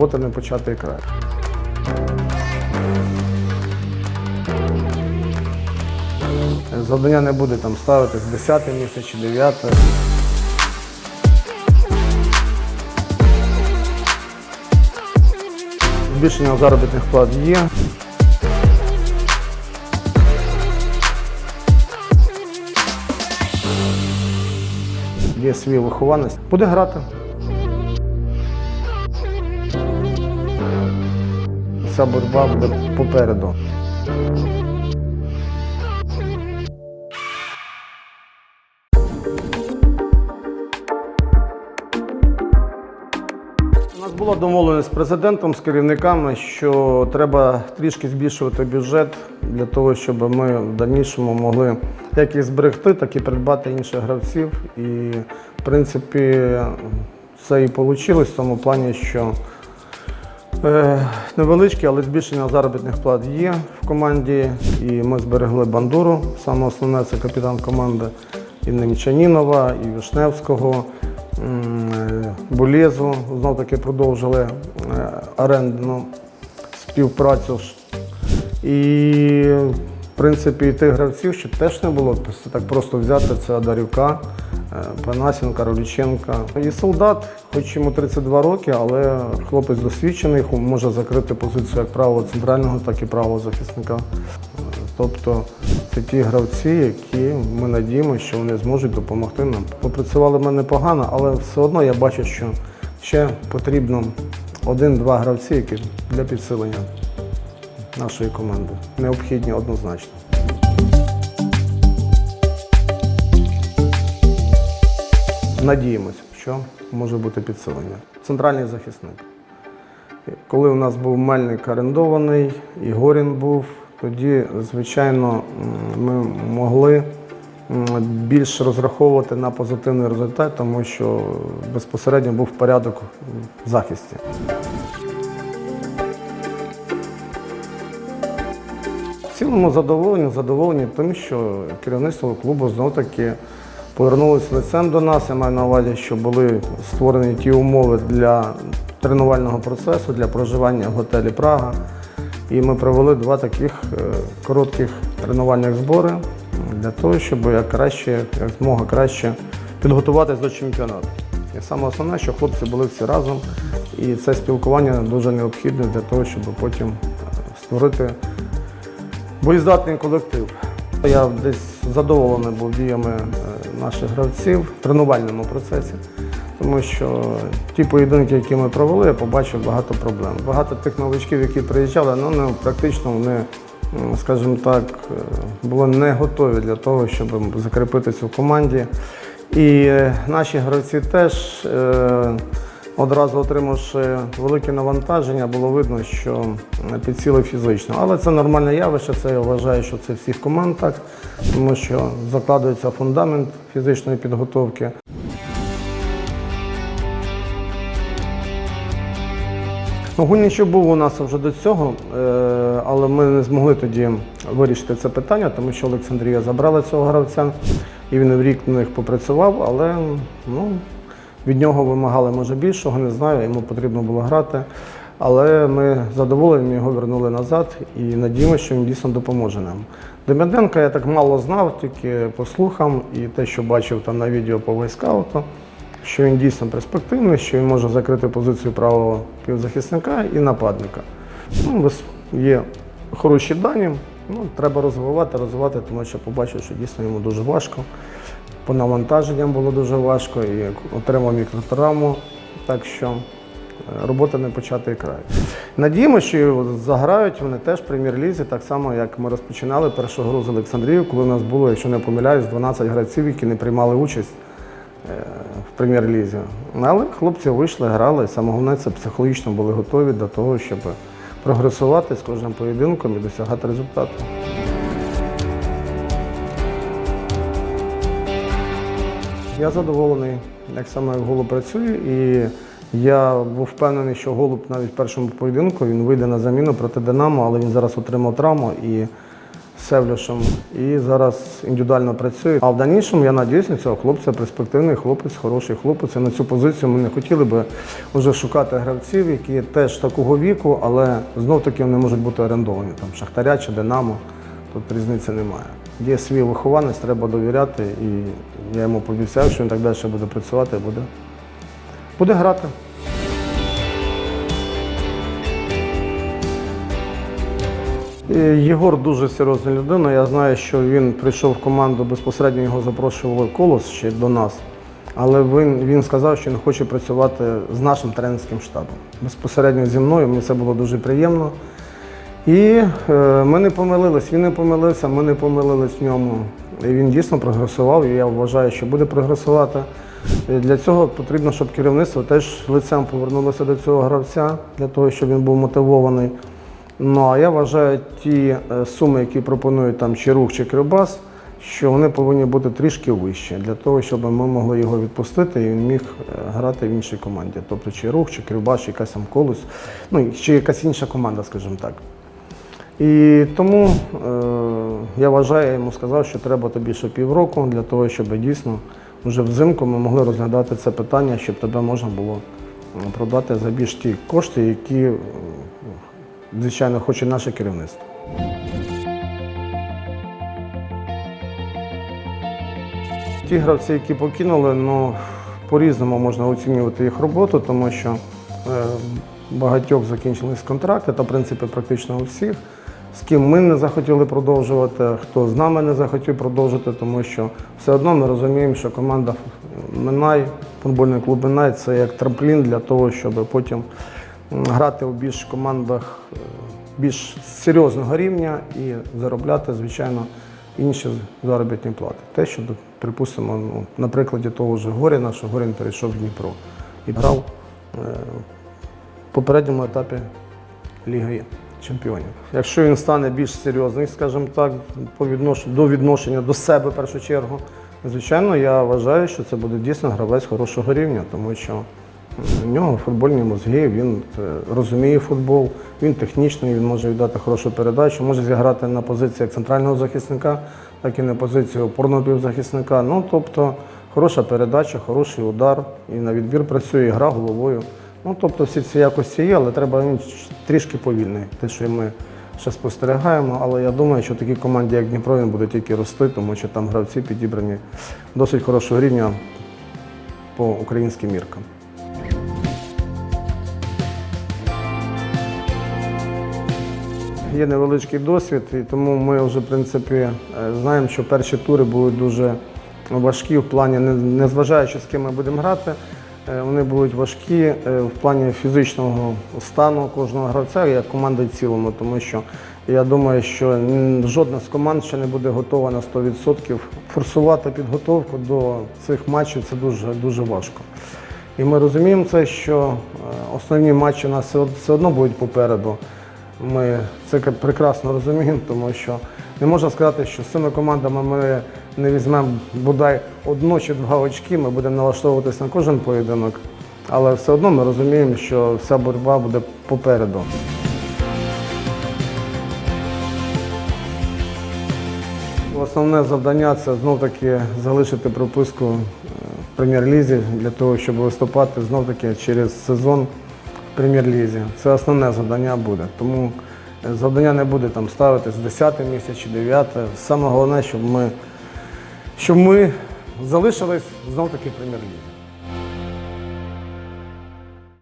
робота не початий край. Завдання не буде там ставитись 10 місяць чи 9. Збільшення заробітних плат є. Є свій вихованець. Буде грати. Вся боротьба буде попереду. Нас була домовленість з президентом, з керівниками, що треба трішки збільшувати бюджет для того, щоб ми в дальнішому могли як і зберегти, так і придбати інших гравців. І, в принципі, це і вийшло в тому плані, що е, невеличке, але збільшення заробітних плат є в команді. І ми зберегли бандуру. Саме основне це капітан команди і Немчанінова, і Вишневського. Е, Булєзу знов таки продовжили е, орендну співпрацю. І, в принципі, і тих гравців, що теж не було, так просто взяти це Адарівка, е, Панасенка, Роліченка. І солдат, хоч йому 32 роки, але хлопець досвідчений, може закрити позицію як правого центрального, так і правого захисника. Е, Тобто це ті гравці, які ми надіємося, що вони зможуть допомогти нам. Попрацювали ми непогано, але все одно я бачу, що ще потрібно один-два гравці, які для підсилення нашої команди. Необхідні однозначно. Надіємося, що може бути підсилення. Центральний захисник. Коли у нас був Мельник орендований, і Горін був, тоді, звичайно, ми могли м, більш розраховувати на позитивний результат, тому що безпосередньо був порядок в захисті. В цілому задоволені, задоволені тим, що керівництво клубу знов таки повернулося лицем до нас. Я маю на увазі, що були створені ті умови для тренувального процесу, для проживання в готелі Прага. І ми провели два таких е, коротких тренувальних збори для того, щоб як краще, як змога краще підготуватись до чемпіонату. І саме основне, що хлопці були всі разом, і це спілкування дуже необхідне для того, щоб потім е, створити боєздатний колектив. Я десь задоволений був діями е, наших гравців в тренувальному процесі, тому що ті поєдинки, які ми провели, я побачив багато проблем. Багато тих новичків, які приїжджали, ну не практично вони, скажімо так, е, були не готові для того, щоб закріпитися в команді. І е, наші гравці теж. е, Одразу отримавши велике навантаження, було видно, що підсіли фізично. Але це нормальне явище, це я вважаю, що це всіх команд так, тому що закладується фундамент фізичної підготовки. Гульничок був у нас вже до цього, е, але ми не змогли тоді вирішити це питання, тому що Олександрія забрала цього гравця, і він рік на них попрацював, але ну, від нього вимагали може більшого, не знаю, йому потрібно було грати. Але ми задоволені, його вернули назад і надіємося, що він дійсно допоможе нам. Демиденка я так мало знав, тільки по слухам і те, що бачив там на відео по вайскауту, що він дійсно перспективний, що він може закрити позицію правого півзахисника і нападника. Ну, є хороші дані, ну, треба розвивати, розвивати, тому що побачив, що дійсно йому дуже важко. По навантаженням було дуже важко і отримав мікротравму. Так що е, робота не початий край. Надіємося, що заграють вони теж в прем'єр-лізі, так само, як ми розпочинали першу гру з Олександрією, коли у нас було, якщо не помиляюсь, 12 гравців, які не приймали участь е, в прем'єр-лізі. Але хлопці вийшли, грали, і саме головне це психологічно були готові до того, щоб прогресувати з кожним поєдинком і досягати результату. Я задоволений, як саме голуб працює, і я був впевнений, що голуб навіть в першому поєдинку він вийде на заміну проти Динамо, але він зараз отримав травму і Севлюшем і зараз індивідуально працює. А в дальнішому я надіюсь на цього хлопця, перспективний хлопець, хороший хлопець. І на цю позицію ми не хотіли би вже шукати гравців, які теж такого віку, але знов таки вони можуть бути орендовані там Шахтаря чи Динамо. Тут різниці немає. Є свій вихованець, треба довіряти, і я йому пообіцяю, що він так далі буде працювати буде, буде грати. Єгор дуже серйозна людина. Я знаю, що він прийшов в команду, безпосередньо його запрошували колос ще до нас. Але він, він сказав, що він хоче працювати з нашим тренерським штабом. Безпосередньо зі мною, мені це було дуже приємно. І е, ми не помилились, він не помилився, ми не помилились в ньому. І він дійсно прогресував, і я вважаю, що буде прогресувати. І для цього потрібно, щоб керівництво теж лицем повернулося до цього гравця, для того, щоб він був мотивований. Ну а я вважаю, ті е, суми, які пропонують там чи рух, чи кривбас, що вони повинні бути трішки вищі, для того, щоб ми могли його відпустити і він міг е, грати в іншій команді. Тобто чи рух, чи кривбас, чи якась там колос, ну чи якась інша команда, скажімо так. І тому е, я вважаю, я йому сказав, що треба тобі ще півроку для того, щоб дійсно вже взимку ми могли розглядати це питання, щоб тебе можна було продати за більш ті кошти, які, звичайно, хоче наше керівництво. Ті гравці, які покинули, ну по-різному можна оцінювати їх роботу, тому що е, багатьох закінчились контракти, та в принципі практично у всіх. З ким ми не захотіли продовжувати, хто з нами не захотів продовжити, тому що все одно ми розуміємо, що команда Минай, футбольний клуб Минай це як трамплін для того, щоб потім грати у більш командах е, більш серйозного рівня і заробляти, звичайно, інші заробітні плати. Те, що, припустимо, ну, на прикладі того ж Горіна, що Горін перейшов в Дніпро і грав е, в попередньому етапі Ліги Чемпіонів. Якщо він стане більш серйозний, скажімо так, по віднош... до відношення до себе в першу чергу, звичайно, я вважаю, що це буде дійсно гравець хорошого рівня, тому що у нього футбольні мозги, він е, розуміє футбол, він технічний, він може віддати хорошу передачу, може зіграти на позиції як центрального захисника, так і на позиції опорного півзахисника. Ну, тобто, хороша передача, хороший удар, і на відбір працює, і гра головою. Ну, тобто всі ці якості є, але треба він трішки повільний. Те, що ми ще спостерігаємо, але я думаю, що такій команді, як Дніпро, він буде тільки рости, тому що там гравці підібрані досить хорошого рівня по українським міркам. Є невеличкий досвід, і тому ми вже в принципі е, знаємо, що перші тури будуть дуже важкі в плані, незважаючи з ким ми будемо грати, вони будуть важкі е, в плані фізичного стану кожного гравця, як команди в цілому, тому що я думаю, що жодна з команд ще не буде готова на 100%. Форсувати підготовку до цих матчів це дуже, дуже важко. І ми розуміємо це, що е, основні матчі у нас все одно будуть попереду. Ми це прекрасно розуміємо, тому що не можна сказати, що з цими командами ми не візьмемо бодай одну чи два очки, ми будемо налаштовуватись на кожен поєдинок, але все одно ми розуміємо, що вся боротьба буде попереду. Основне завдання це знов-таки залишити прописку е, в прем'єр-лізі для того, щоб виступати знов-таки через сезон в прем'єр-лізі. Це основне завдання буде. Тому е, завдання не буде там ставитись 10 місяць чи 9. Саме головне, щоб ми, щоб ми залишились знов-таки в прем'єр-лізі.